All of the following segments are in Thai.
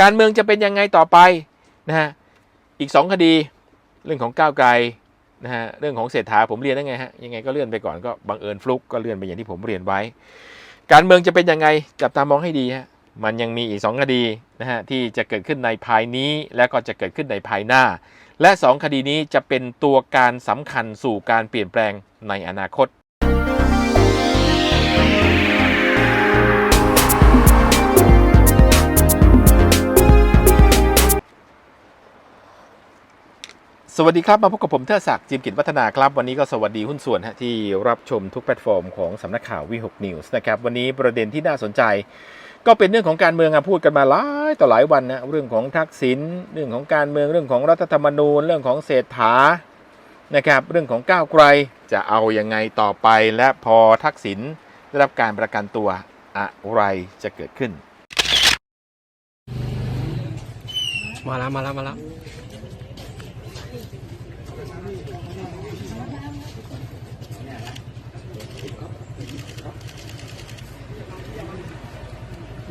การเมืองจะเป็นยังไงต่อไปนะฮะอีกสองคดี เรื่องของก้าวไกลนะฮะเรื่องของเศรษฐาผมเรียนได้ไงฮะยังไงก็เลื่อนไปก่อนก็บังเอิญฟลุกก็เลื่อนไปอย่างที่ผมเรียนไว้ การเมืองจะเป็นยังไงจับตามองให้ดีฮะมันยังมีอีกสองคดีนะฮะที่จะเกิดขึ้นในภายนี้ และก็จะเกิดขึ้นในภายหน้า และสองคดีนี้จะเป็นตัวการสำคัญสู่การเปลี่ยนแปลงในอนาคต สวัสดีครับ มาพบกับผมเทอศักดิ์จิมกิจวัฒนาครับ วันนี้ก็สวัสดีหุ้นส่วนที่รับชมทุกแพลตฟอร์มของสำนักข่าววีหกนิวส์นะครับ วันนี้ประเด็นที่น่าสนใจ ก็เป็นเรื่องของการเมืองอพูดกันมาหลายต่อหลายวันนะเรื่องของทักษิณเรื่องของการเมืองเรื่องของรัฐธรรมนูญ เรื่องของเศรษฐานะครับเรื่องของก้าวไกลจะเอายังไงต่อไป และพอทักษิณได้รับการประกันตัวอะไรจะเกิดขึ้น มาแล้วมาแล้วมาแล้ว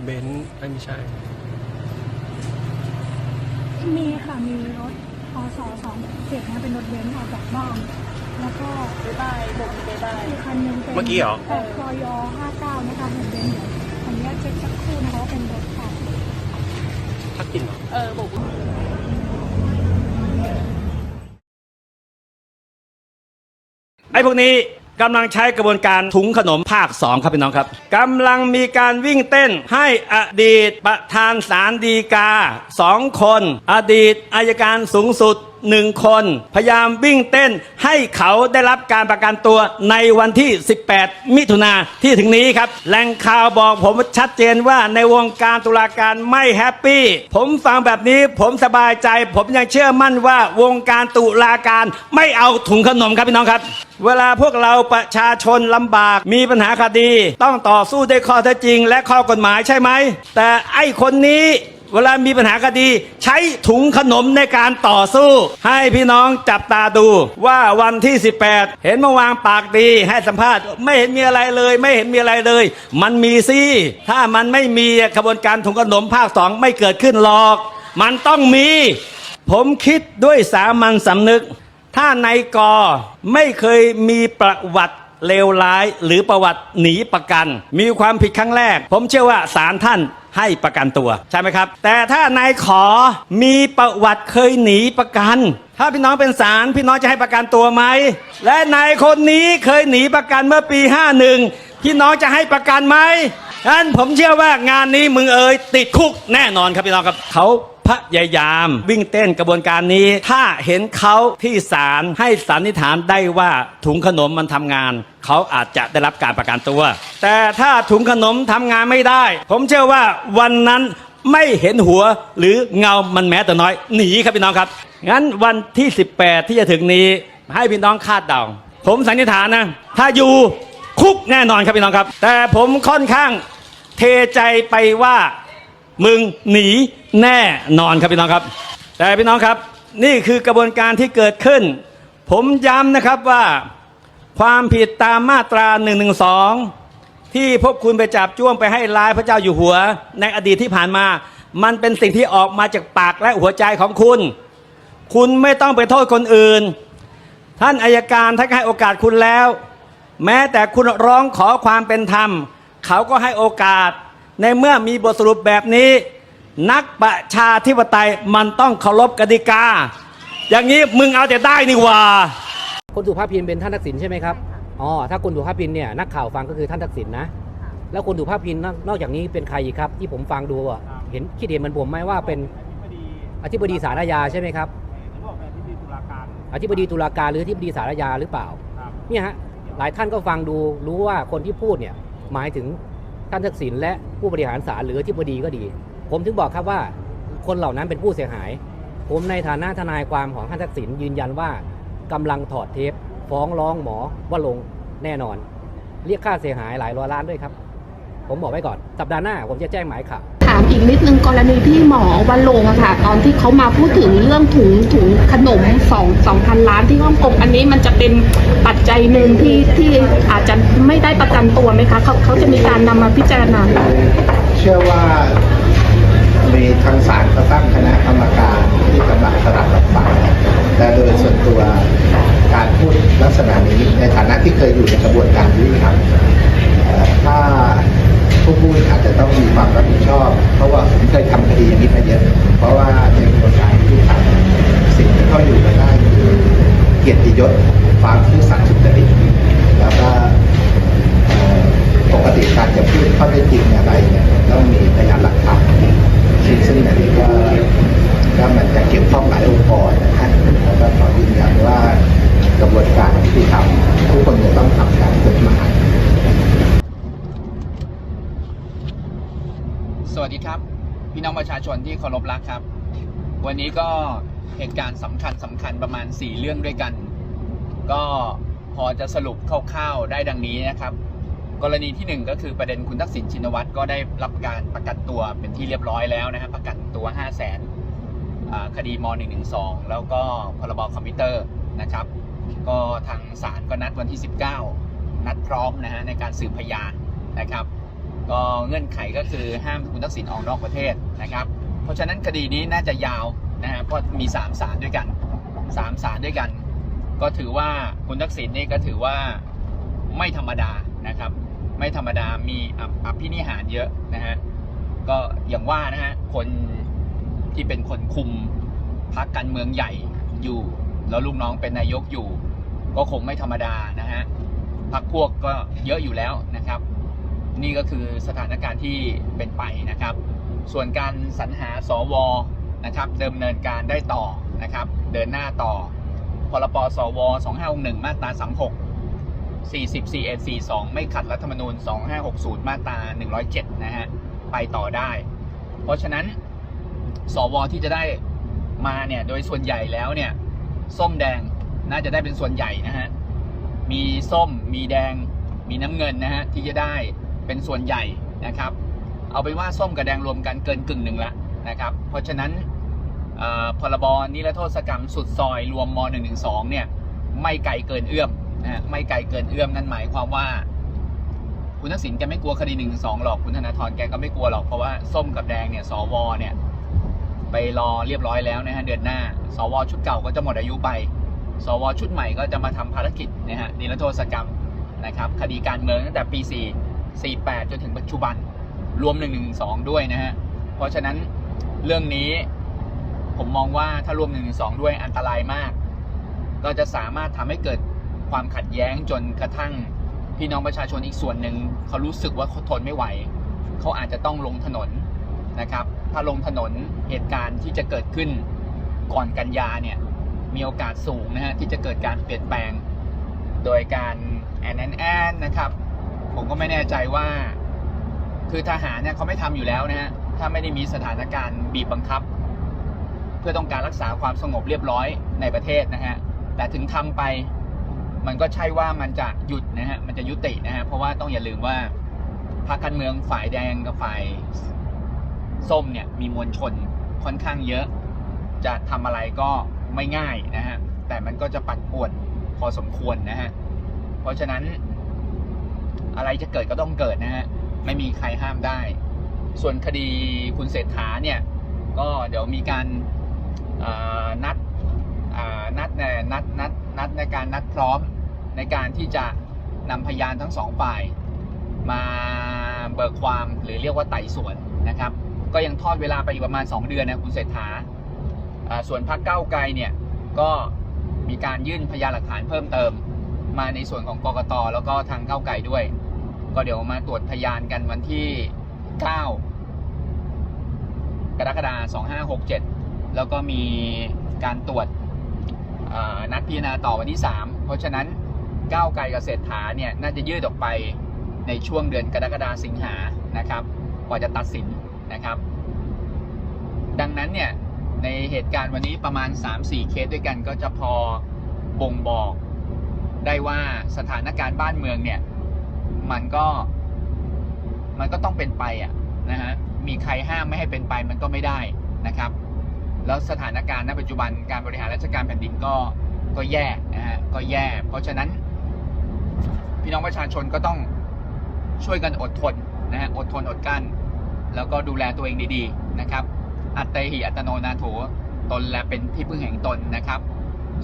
เบนซ์เอ้ยไม่ใช่ มีค่ะ มีรถพศสองเจ็ดนะเป็นรถเบนซ์ออกจากบ้านแล้วก็บ๊ายบายบอกบ๊ายบายอีกคันหนึงเป็นเมื่อกี้เหรอ แปดคอยห้าเก้านะคะเป็นเบนซ์เดี๋ยวขออนุญาตเช็คสักครู่นะคะว่าเป็นรถใครทักกินเหรอ เออบอกไอ้พวกนี้ กำลังใช้กระบวนการถุงขนมภาค 2 ครับพี่น้องครับกำลังมีการวิ่งเต้นให้อดีตประธานศาลฎีกาสองคน อดีตอายการสูงสุด หนึ่งคน พยายามวิ่งเต้นให้เขาได้รับการประกันตัวในวันที่ 18 มิถุนาที่ถึงนี้ครับแหล่งข่าวบอกผมชัดเจนว่าในวงการตุลาการไม่แฮปปี้ผมฟังแบบนี้ผมสบายใจ ผมยังเชื่อมั่นว่าวงการตุลาการไม่เอาถุงขนมครับพี่น้องครับเวลาพวกเราประชาชนลำบากมีปัญหาคดี ต้องต่อสู้ด้วยข้อเท็จจริง และข้อกฎหมายใช่ไหม แต่ไอ้คนนี้ เวลามีปัญหาคดี ใช้ถุงขนมในการต่อสู้ ให้พี่น้องจับตาดูว่าวันที่ 18 เห็นมื่อวางปากดีให้สัมภาษณ์ ไม่เห็นมีอะไรเลย ไม่เห็นมีอะไรเลย มันมีสิถ้ามันไม่มีกระบวนการถุงขนมภาคสองไม่เกิดขึ้นหรอก มันต้องมี ผมคิดด้วยสามัญสำนึก ถ้านายกอไม่เคยมีประวัติ เลวร้ายหรือประวัติหนีประกัน มีความผิดครั้งแรก ผมเชื่อว่าศาลท่านให้ประกันตัว ใช่ไหมครับ แต่ถ้านายขอมีประวัติเคยหนีประกัน ถ้าพี่น้องเป็นศาลพี่น้องจะให้ประกันตัวไหม และนายคนนี้เคยหนีประกันเมื่อปี 51 พี่น้องจะให้ประกันไหมฉะนั้นผมเชื่อว่างานนี้มึงเอ๋ยติดคุกแน่นอนครับพี่น้องครับเขา พยายาม วิ่งเต้นกระบวนการนี้ ถ้าเห็นเขาที่ศาลให้สันนิษฐานได้ว่าถุงขนมมันทำงาน เขาอาจจะได้รับการประกันตัว แต่ถ้าถุงขนมทำงานไม่ได้ ผมเชื่อว่าวันนั้นไม่เห็นหัวหรือเงามันแม้แต่น้อยหนีครับพี่น้องครับ งั้นวันที่ 18 ที่จะถึงนี้ ให้พี่น้องคาดเดา ผมสันนิษฐานนะ ถ้าอยู่คุกแน่นอนครับพี่น้องครับ แต่ผมค่อนข้างเทใจไปว่า มึงหนีแน่นอนครับพี่น้องครับ แต่พี่น้องครับ นี่คือกระบวนการที่เกิดขึ้น ผมย้ำนะครับว่าความผิดตามมาตรา1นึที่พวกคุณไปจับจ้วงไปให้ร้ายพระเจ้าอยู่หัว ในอดีตที่ผ่านมา มันเป็นสิ่งที่ออกมาจากปากและหัวใจของคุณ คุณไม่ต้องไปโทษคนอื่น ท่านอายการท่านก็ให้โอกาสคุณแล้ว แม้แต่คุณร้องขอความเป็นธรรม เขาก็ให้โอกาส ในเมื่อมีบทสรุปแบบนี้ นักประชาธิปไตยมันต้องเคารพกติกา อย่างนี้มึงเอาแต่ได้นี่หว่า คุณสุภาพพินเป็นท่านทักษิณใช่ไหมครับ อ๋อ ถ้าคุณสุภาพพินเนี่ยนักข่าวฟังก็คือท่านทักษิณนะ แล้วคุณสุภาพพินนอกนอกจากนี้เป็นใครอีกครับ ที่ผมฟังดูอะเห็นคิดเห็นเหมือนผมไหมว่าเป็นอธิบดีสารยาใช่ไหมครับ อธิบดีตุลาการหรืออธิบดีสารยาหรือเปล่า เนี่ยฮะ หลายท่านก็ฟังดูรู้ว่าคนที่พูดเนี่ยหมายถึง ท่านทักษิณและผู้บริหารศาลหรืออธิบดีก็ดี ผมถึงบอกครับว่าคนเหล่านั้นเป็นผู้เสียหาย ผมในฐานะทนายความของท่านทักษิณยืนยันว่ากำลังถอดเทป ฟ้องร้องหมอว่าลงแน่นอน เรียกค่าเสียหายหลายร้อยล้านด้วยครับ ผมบอกไว้ก่อน สัปดาห์หน้าผมจะแจ้งหมายข่าวามอีกนิดนึงกรณีที่หมอวันลงค์อะค่ะ ตอนที่เขามาพูดถึงเรื่องถุงถุงขนมสองสองพันล้านที่ฮ่องกงอันนี้มันจะเป็นปัจจัยหนึ่งที่ที่อาจจะไม่ได้ประกันตัวไหมคะเขาเขาจะมีการนำมาพิจารณาเชื่อว่ามีทางศาลก็ตั้งคณะกรรมการที่กำลังสดับรับฟังแต่โดยส่วนตัวการพูดลักษณะนี้ในฐานะที่เคยอยู่ในกระบวนการยุติธรรมถ้า ผู้พูดอาจจะต้องมีความรับผิดชอบ เพราะว่าผมเคยทำคดีอย่างนี้มาเยอะเพราะว่าในกระบวนการยุติธรรมสิ่งที่เขาอยู่กันได้คือเกียรติยศความซื่อสัตย์สุจริตแล้วก็ปกติการจะพูดข้อเท็จจริงอะไรเนี่ยต้องมีพยานหลักฐานซึ่งซึ่งอันนี้ก็ก็มันจะเกี่ยวข้องหลายองค์กรนะฮะแล้วก็ขอยืนยันว่ากระบวนการที่ทำทุกคนจะต้องทำตามกฎหมาย วัสดีครับ พี่น้องประชาชนที่เคารพรักครับ วันนี้ก็เหตุการณ์สำคัญสำคัญประมาณ 4 เรื่องด้วยกัน ก็พอจะสรุปคร่าวๆได้ดังนี้นะครับ กรณีที่ 1 ก็คือประเด็นคุณทักษิณชินวัตรก็ได้รับการประกันตัวเป็นที่เรียบร้อยแล้วนะครับประกันตัว 5 0 0แสนคดีม .112 แล้วก็พรบคอมพิวเตอร์นะครับ ก็ทางศาลก็นัดวันที่ 19 นัดพร้อมนะฮะในการสืบพยานนะครับ ก็เงื่อนไขก็คือห้ามคุณทักษิณออกนอกประเทศนะครับ เพราะฉะนั้นคดีนี้น่าจะยาวนะฮะเพราะมี3ศาลด้วยกัน3ศาลด้วยกัน ก็ถือว่าคุณทักษิณนี่ก็ถือว่าไม่ธรรมดานะครับ ไม่ธรรมดามีอภินิหารเยอะนะฮะก็อย่างว่านะฮะคนที่เป็นคนคุมพักการเมืองใหญ่อยู่ แล้วลูกน้องเป็นนายกอยู่ ก็คงไม่ธรรมดานะฮะพักพวกก็เยอะอยู่แล้วนะครับ นี่ก็คือสถานการณ์ที่เป็นไปนะครับ ส่วนการสรรหาสวนะครับเดิมเนินการได้ต่อนะครับ เดินหน้าต่อพรปสว2561มาตรา36 40 41 42 ไม่ขัดรัฐธรรมนูญ 2560 มาตรา 107 นะฮะ ไปต่อได้ เพราะฉะนั้น สวที่จะได้มาเนี่ย โดยส่วนใหญ่แล้วเนี่ย ส้มแดงน่าจะได้เป็นส่วนใหญ่นะฮะ มีส้ม มีแดง มีน้ำเงินนะฮะ ที่จะได้ เป็นส่วนใหญ่นะครับ เอาเป็นว่าส้มกับแดงรวมกันเกินกึ่งหนึ่งละนะครับ เพราะฉะนั้นพรบนิรโทษกรรมสุดซอยรวมม .112 เนี่ยไม่ไกลเกินเอื้อมนะฮะไม่ไกลเกินเอื้อมนั่นหมายความว่า คุณทักษิณแกไม่กลัวคดี1นึหรอกคุณธนาธรแกก็ไม่กลัวหรอกเพราะว่าส้มกับแดงเนี่ยสวเนี่ยไปรอเรียบร้อยแล้วนะฮะเดือนหน้า สวชุดเก่าก็จะหมดอายุไป สวชุดใหม่ก็จะมาทำภารกิจนะฮะนิรโทษกรรมนะครับคดีการเมืองตั้งแต่ปี4 48 จนถึงปัจจุบันรวม 1 1 2 ด้วยนะฮะ เพราะฉะนั้นเรื่องนี้ผมมองว่าถ้ารวม 1 1 2 ด้วยอันตรายมากก็จะสามารถทำให้เกิดความขัดแย้งจนกระทั่งพี่น้องประชาชนอีกส่วนหนึ่งเขารู้สึกว่าเขาทนไม่ไหว เขาอาจจะต้องลงถนนนะครับ ถ้าลงถนนเหตุการณ์ที่จะเกิดขึ้นก่อนกันยาเนี่ยมีโอกาสสูงนะฮะที่จะเกิดการเปลี่ยนแปลง โดยการแอนแอนแอนนะครับ ผมก็ไม่แน่ใจว่า คือทหารเนี่ยเขาไม่ทำอยู่แล้วนะฮะถ้าไม่ได้มีสถานการณ์บีบบังคับ เพื่อต้องการรักษาความสงบเรียบร้อยในประเทศนะฮะแต่ถึงทำไปมันก็ใช่ว่ามันจะหยุดนะฮะมันจะยุตินะฮะเพราะว่าต้องอย่าลืมว่าพรรคการเมืองฝ่ายแดงกับฝ่ายส้มเนี่ยมีมวลชนค่อนข้างเยอะ จะทำอะไรก็ไม่ง่ายนะฮะแต่มันก็จะปั่นป่วนพอสมควรนะฮะเพราะฉะนั้น อะไรจะเกิดก็ต้องเกิดนะฮะไม่มีใครห้ามได้ ส่วนคดีคุณเศรษฐาเนี่ย ก็เดี๋ยวมีการนัดนัดเอ่นัดนัดนัดในการนัดพร้อมในการที่จะนำพยานทั้งสองฝ่าย มาเบิกความหรือเรียกว่าไต่สวนนะครับ ก็ยังทอดเวลาไปอีกประมาณ 2 เดือนนะคุณเศรษฐาส่วนพรรคเก้าไกลเนี่ยก็มีการยื่นพยานหลักฐานเพิ่มเติม มาในส่วนของกกตแล้วก็ทางเก้าไกลด้วย ก็เดี๋ยวมาตรวจพยานกันวันที่ 9 กรกฎาคม2567 แล้วก็มีการตรวจนัดพิจารณาต่อวันที่ 3 เพราะฉะนั้นก้าวไกลกับเศรษฐาเนี่ยน่าจะยืดออกไปในช่วงเดือนกรกฎาคมสิงหานะครับกว่าจะตัดสินนะครับ ดังนั้นเนี่ยในเหตุการณ์วันนี้ประมาณ 3-4 เคสด้วยกันก็จะพอบ่งบอกได้ว่าสถานการณ์บ้านเมืองเนี่ย มันก็ มันก็ต้องเป็นไปอะนะฮะมีใครห้ามไม่ให้เป็นไปมันก็ไม่ได้นะครับ แล้วสถานการณ์ณปัจจุบันการบริหารราชการแผ่นดินก็ก็แย่นะฮะก็แย่ เพราะฉะนั้น พี่น้องประชาชนก็ต้องช่วยกันอดทนนะฮะอดทนอดกั้น แล้วก็ดูแลตัวเองดีๆนะครับ อัตเตหิอัตโนนาโถตนและเป็นที่พึ่งแห่งตนนะครับ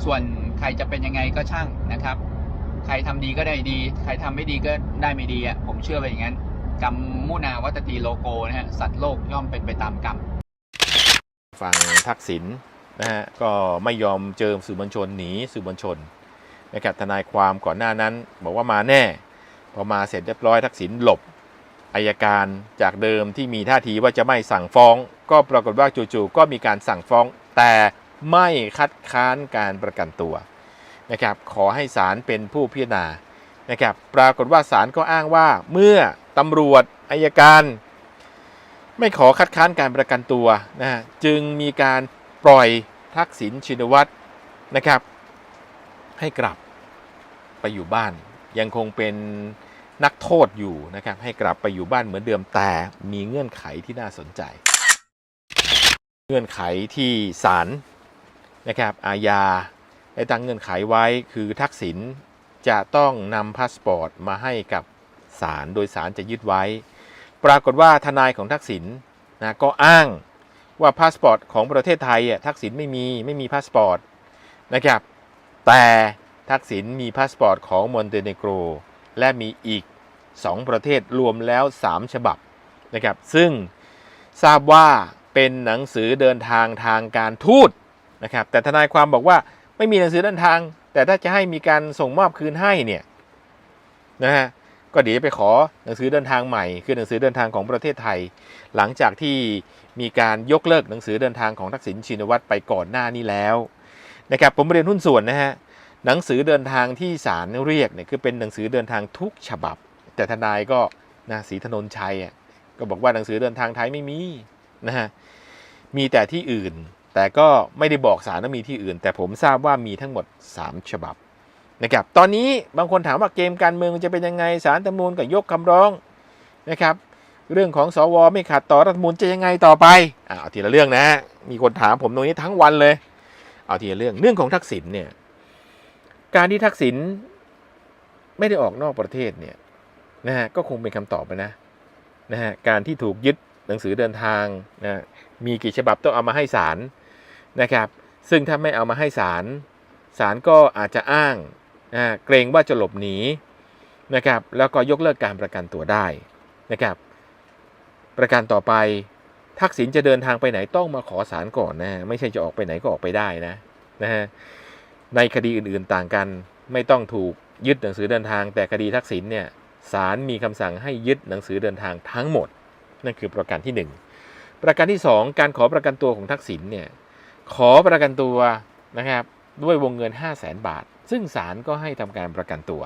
ส่วนใครจะเป็นยังไงก็ช่างนะครับ ใครทำดีก็ได้ดี ใครทำไม่ดีก็ได้ไม่ดีอะผมเชื่อไปอย่างนั้นกรรมมุนาวัตตีโลโกนะฮะสัตว์โลกย่อมเป็นไปตามกรรมฝั่งทักษิณนะฮะก็ไม่ยอมเจอสื่อมวลชนหนีสื่อมวลชนนะครับทนายความก่อนหน้านั้น บอกว่ามาแน่ พอมาเสร็จเรียบร้อยทักษิณหลบอายการจากเดิมที่มีท่าทีว่าจะไม่สั่งฟ้อง ก็ปรากฏว่าจู่ๆก็มีการสั่งฟ้อง แต่ไม่คัดค้านการประกันตัว นะครับขอให้ศาลเป็นผู้พิจารณานะครับปรากฏว่าศาลก็อ้างว่าเมื่อตำรวจอายการ ไม่ขอคัดค้านการประกันตัวนะจึงมีการปล่อยทักษิณชินวัตรนะครับ ให้กลับไปอยู่บ้าน ยังคงเป็นนักโทษอยู่นะครับ ให้กลับไปอยู่บ้านเหมือนเดิมแต่มีเงื่อนไขที่น่าสนใจ เงื่อนไขที่ศาลนะครับอาญา ได้ตั้งเงื่อนไขไว้คือทักษิณจะต้องนำพาสปอร์ตมาให้กับศาลโดยศาลจะยึดไว้ ปรากฏว่าทนายของทักษิณนะก็อ้างว่าพาสปอร์ตของประเทศไทยอะทักษิณไม่มีไม่มีพาสปอร์ตนะครับ แต่ทักษิณมีพาสปอร์ตของมอนเตเนโกรและมีอีก 2 ประเทศรวมแล้ว 3 ฉบับนะครับ ซึ่งทราบว่าเป็นหนังสือเดินทางทางการทูตนะครับ แต่ทนายความบอกว่า ไม่มีหนังสือเดินทาง แต่ถ้าจะให้มีการส่งมอบคืนให้เนี่ยนะฮะก็เดี๋ยวจะไปขอหนังสือเดินทางใหม่ คือหนังสือเดินทางของประเทศไทย หลังจากที่มีการยกเลิกหนังสือเดินทางของทักษิณชินวัตรไปก่อนหน้านี้แล้วนะครับผมเรียนหุ้นส่วนนะฮะหนังสือเดินทางที่ศาลเรียกเนี่ยคือเป็นหนังสือเดินทางทุกฉบับ แต่ทนายก็นะศรีธนนชัยอะก็บอกว่าหนังสือเดินทางไทยไม่มีนะฮะมีแต่ที่อื่น แต่ก็ไม่ได้บอกศาลว่ามีที่อื่น แต่ผมทราบว่ามีทั้งหมด 3 ฉบับนะครับตอนนี้บางคนถามว่าเกมการเมืองจะเป็นยังไงสารธรรมนูญก็ยกคำร้องนะครับเรื่องของสวไม่ขัดต่อรัฐธรรมนูญจะยังไงต่อไปอ่าเอาทีละเรื่องนะ มีคนถามผมตรงนี้ทั้งวันเลย เอาทีละเรื่องเรื่องของทักษิณเนี่ยการที่ทักษิณไม่ได้ออกนอกประเทศเนี่ยนะฮะก็คงเป็นคำตอบไปนะนะฮะการที่ถูกยึดหนังสือเดินทางนะมีกี่ฉบับต้องเอามาให้ศาล นะครับซึ่งถ้าไม่เอามาให้ศาลศาลก็อาจจะอ้างนะเกรงว่าจะหลบหนีนะครับแล้วก็ยกเลิกการประกันตัวได้นะครับประการต่อไปทักษิณจะเดินทางไปไหนต้องมาขอศาลก่อนนะไม่ใช่จะออกไปไหนก็ออกไปได้นะนะฮะในคดีอื่นๆต่างกันไม่ต้องถูกยึดหนังสือเดินทาง แต่คดีทักษิณเนี่ยศาลมีคำสั่งให้ยึดหนังสือเดินทางทั้งหมด นั่นคือประการที่หนึ่งประการที่สองการขอประกันตัวของทักษิณเนี่ย ขอประกันตัวนะครับด้วยวงเงิน 5 0 0แสนบาท ซึ่งศาลก็ให้ทำการประกันตัว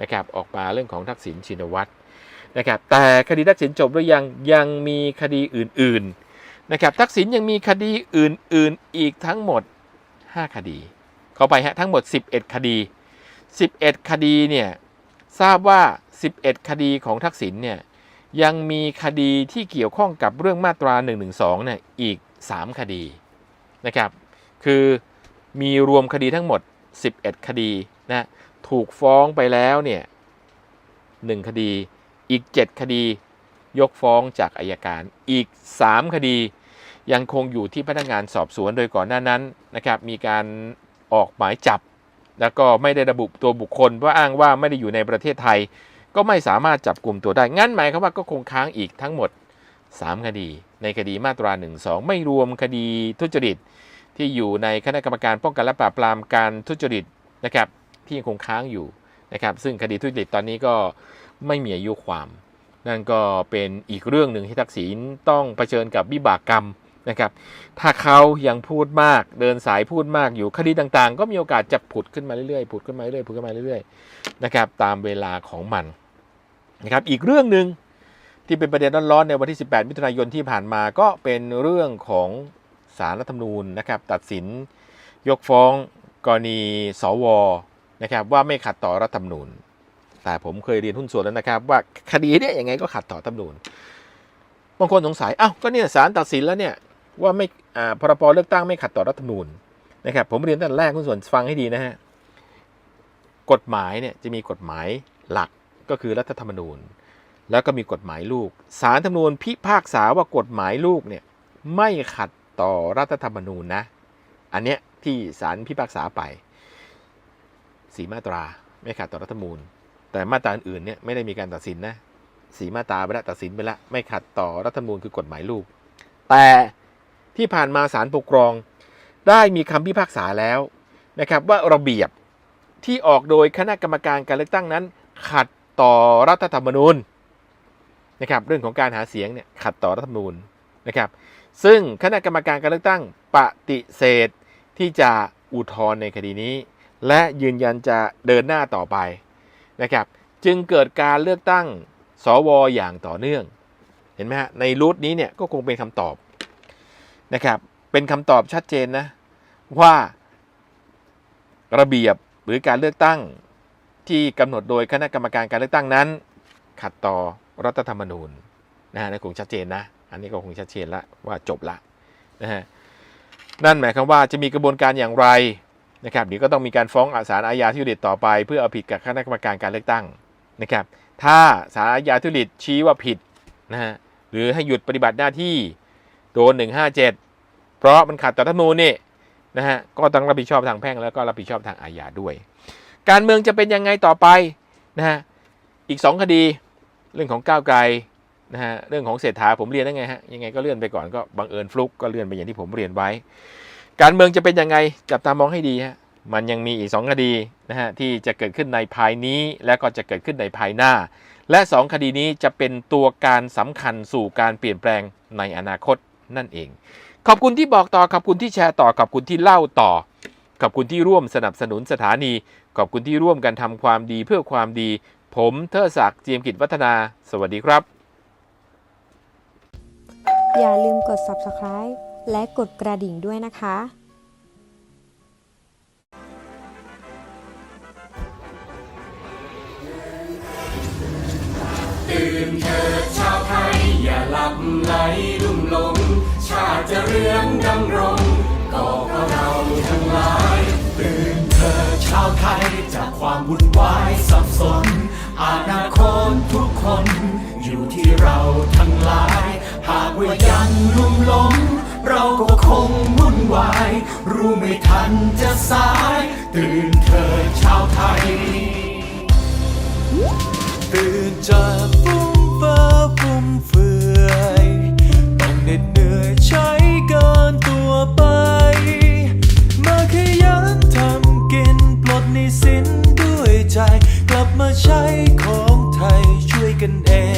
นะครับออกมาเรื่องของทักษิณชินวัตรนะครับแต่คดีทักษิณจบหรือยังยังมีคดีอื่นๆนะครับทักษิณยังมีคดีอื่นๆอีกทั้งหมด 5 คดี เข้าไปฮะทั้งหมด 11 คดี 11 คดีเนี่ยทราบว่า 11 คดีของทักษิณเนี่ยยังมีคดีที่เกี่ยวข้องกับเรื่องมาตรา 112เนี่ยอีก 3 คดี นะครับ คือมีรวมคดีทั้งหมด 11 คดีนะถูกฟ้องไปแล้วเนี่ยหนึ่งคดีอีก 7 คดี ยกฟ้องจากอายการอีก 3 คดี ยังคงอยู่ที่พนักงานสอบสวนโดยก่อนหน้านั้นนะครับมีการออกหมายจับ แล้วก็ไม่ได้ระบุตัวบุคคลว่าอ้างว่าไม่ได้อยู่ในประเทศไทย ก็ไม่สามารถจับกลุ่มตัวได้งั้นหมายความว่าก็คงค้างอีกทั้งหมด 3 คดี ในคดีมาตรา1 2ไม่รวมคดีทุจริต ที่อยู่ในคณะกรรมการป้องกันและปราบปรามการทุจริตนะครับที่ยังคงค้างอยู่นะครับซึ่งคดีทุจริตตอนนี้ก็ไม่มีอายุความ นั่นก็เป็นอีกเรื่องหนึ่งที่ทักษิณต้องเผชิญกับวิบากกรรมนะครับถ้าเขายังพูดมากเดินสายพูดมากอยู่คดีต่างๆ ก็มีโอกาสจะผุดขึ้นมาเรื่อยๆผุดขึ้นมาเรื่อยๆผุดขึ้นมาเรื่อยๆนะครับตามเวลาของมันนะครับอีกเรื่องหนึ่ง ที่เป็นประเด็นร้อนๆในวันที่ 18 มิถุนายนที่ผ่านมาก็เป็นเรื่องของสารรัฐธรรมนูญนะครับตัดสินยกฟ้องกรณีสวนะครับว่าไม่ขัดต่อรัฐธรรมนูญ แต่ผมเคยเรียนหุ้นส่วนแล้วนะครับ ว่าคดีเนี้ยยังไงก็ขัดต่อรัฐธรรมนูญบางคนสงสัยอ้าวก็เนี่ยสารตัดสินแล้วเนี่ยว่าไม่อ่าพรบเลือกตั้งไม่ขัดต่อรัฐธรรมนูญนะครับผมเรียนตั้งแต่แรกหุ้นส่วนฟังให้ดีนะฮะกฎหมายเนี่ยจะมีกฎหมายหลักก็คือรัฐธรรมนูญ แล้วก็มีกฎหมายลูก สารธรรมนูญพิพากษาว่ากฎหมายลูกเนี่ยไม่ขัดต่อรัฐธรรมนูญนะ อันเนี้ยที่ศาลพิพากษาไปสีมาตราไม่ขัดต่อรัฐธรรมนูญ แต่มาตราอื่นๆเนี่ยไม่ได้มีการตัดสินนะสีมาตราไปแล้วตัดสินไปแล้วไม่ขัดต่อรัฐธรรมนูญคือกฎหมายลูก แต่ที่ผ่านมาศาลปกครองได้มีคำพิพากษาแล้วนะครับว่าระเบียบที่ออกโดยคณะกรรมการการเลือกตั้งนั้น ขัดต่อรัฐธรรมนูญ นะครับเรื่องของการหาเสียงเนี่ยขัดต่อรัฐธรรมนูญนะครับซึ่งคณะกรรมการการเลือกตั้งปฏิเสธที่จะอุทธรณ์ในคดีนี้ และยืนยันจะเดินหน้าต่อไปนะครับจึงเกิดการเลือกตั้งสวอย่างต่อเนื่อง เห็นไหมฮะในรูทนี้เนี่ยก็คงเป็นคำตอบนะครับเป็นคำตอบชัดเจนนะว่าระเบียบหรือการเลือกตั้งที่กำหนดโดยคณะกรรมการการเลือกตั้งนั้น ขัดต่อ รัฐธรรมนูญนะฮะนี่คงชัดเจนนะ อันนี้ก็คงชัดเจนละว่าจบละนะฮะนั่นหมายความว่าจะมีกระบวนการอย่างไรนะครับเดี๋ยวก็ต้องมีการฟ้องศาลอาญาทุจริตต่อไป เพื่อเอาผิดกับคณะกรรมการการเลือกตั้งนะครับ ถ้าศาลอาญาทุจริตชี้ว่าผิดนะฮะหรือให้หยุดปฏิบัติหน้าที่โดน157 เพราะมันขัดต่อรัฐธรรมนูญนี่นะฮะก็ต้องรับผิดชอบทางแพ่งแล้วก็รับผิดชอบทางอาญาด้วย การเมืองจะเป็นยังไงต่อไปนะฮะอีก 2 คดี เรื่องของก้าวไกลนะฮะเรื่องของเศรษฐาผมเรียนได้ไงฮะยังไงก็เลื่อนไปก่อนก็บังเอิญฟลุกก็เลื่อนไปอย่างที่ผมเรียนไว้ การเมืองจะเป็นยังไงจับตามองให้ดีฮะมันยังมีอีก 2 คดีนะฮะที่จะเกิดขึ้นในภายนี้และก็จะเกิดขึ้นในภายหน้า และ 2 คดีนี้จะเป็นตัวการสำคัญสู่การเปลี่ยนแปลงในอนาคตนั่นเอง ขอบคุณที่บอกต่อขอบคุณที่แชร์ต่อขอบคุณที่เล่าต่อขอบคุณที่ร่วมสนับสนุนสถานี ขอบคุณที่ร่วมกันทำความดีเพื่อความดี ผมเทอศักดิ์เจียมกิจวัฒนา สวัสดีครับ อย่าลืมกด subscribe และกดกระดิ่งด้วยนะคะชาวไทย อย่าหลับไหลลุ่มหลง ชาติจะเรืองดำรงก็เพราะเราทั้งหลาย ตื่นเถิดชาวไทย จากความวุ่นวายสับสน อนาคตทุกคน อยู่ที่เราทั้งหลาย หากว่ายังลุ่มหลงเราก็คงวุ่นวาย รู้ไม่ทันจะสาย ตื่นเถิดชาวไทย ตื่นจากฟุ้งเฟ้อฟุ่มเฟือยต้องเหน็ดเหนื่อยใช้เกินตัวไป มาขยันทำกินปลดหนี้สินด้วยใจ ใช้ของไทยช่วยกันเอง